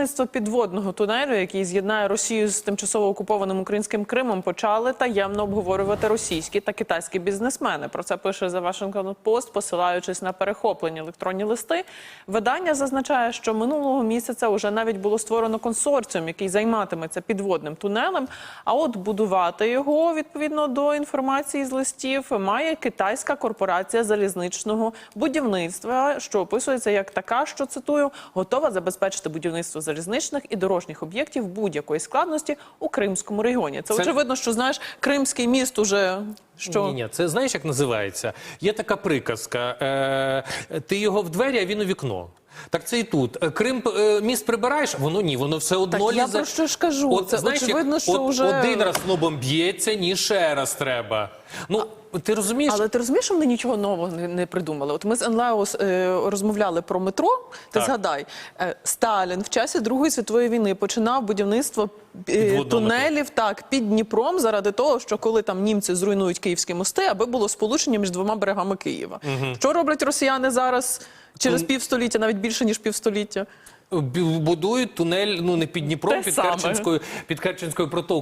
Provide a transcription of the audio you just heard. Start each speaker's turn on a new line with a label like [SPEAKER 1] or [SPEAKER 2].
[SPEAKER 1] будівництво підводного тунелю, який з'єднає Росію з тимчасово окупованим українським Кримом, почали таємно обговорювати російські та китайські бізнесмени. Про це пише The Washington Post, посилаючись на перехоплені електронні листи. Видання зазначає, що минулого місяця вже навіть було створено консорціум, який займатиметься підводним тунелем. А от будувати його відповідно до інформації з листів має китайська корпорація залізничного будівництва, що описується як така, що цитую, готова забезпечити будівництво залізничних і дорожніх об'єктів будь-якої складності у Кримському регіоні. Це,
[SPEAKER 2] Це-
[SPEAKER 1] очевидно, що знаєш, Кримський міст уже що
[SPEAKER 2] Ні, ні, це знаєш, як називається? Є така приказка: е, ти його в двері, а він у вікно. Так це і тут. Е, Крим е, міст прибираєш, воно ні, воно все одно
[SPEAKER 1] Так я
[SPEAKER 2] лізе.
[SPEAKER 1] про що ж кажу. Це
[SPEAKER 2] знаєш, як
[SPEAKER 1] що
[SPEAKER 2] от
[SPEAKER 1] вже-
[SPEAKER 2] один раз лобом б'ється, ні ще раз треба. Ну ти розумієш?
[SPEAKER 1] Але ти розумієш, що вони нічого нового не, не придумали? От ми з НЛО е, розмовляли про метро. Ти
[SPEAKER 2] Так.
[SPEAKER 1] згадай, е, Сталін в часі Другої світової війни починав будівництво е, тунелів так під Дніпром заради того, що коли там німці зруйнують київські мости, аби було сполучення між двома берегами Києва. Що роблять росіяни зараз через
[SPEAKER 2] Тун-
[SPEAKER 1] півстоліття, навіть більше ніж півстоліття?
[SPEAKER 2] Будують тунель, ну не під Дніпром,
[SPEAKER 1] Те
[SPEAKER 2] під
[SPEAKER 1] саме.
[SPEAKER 2] Керченською, під Керченською протокою.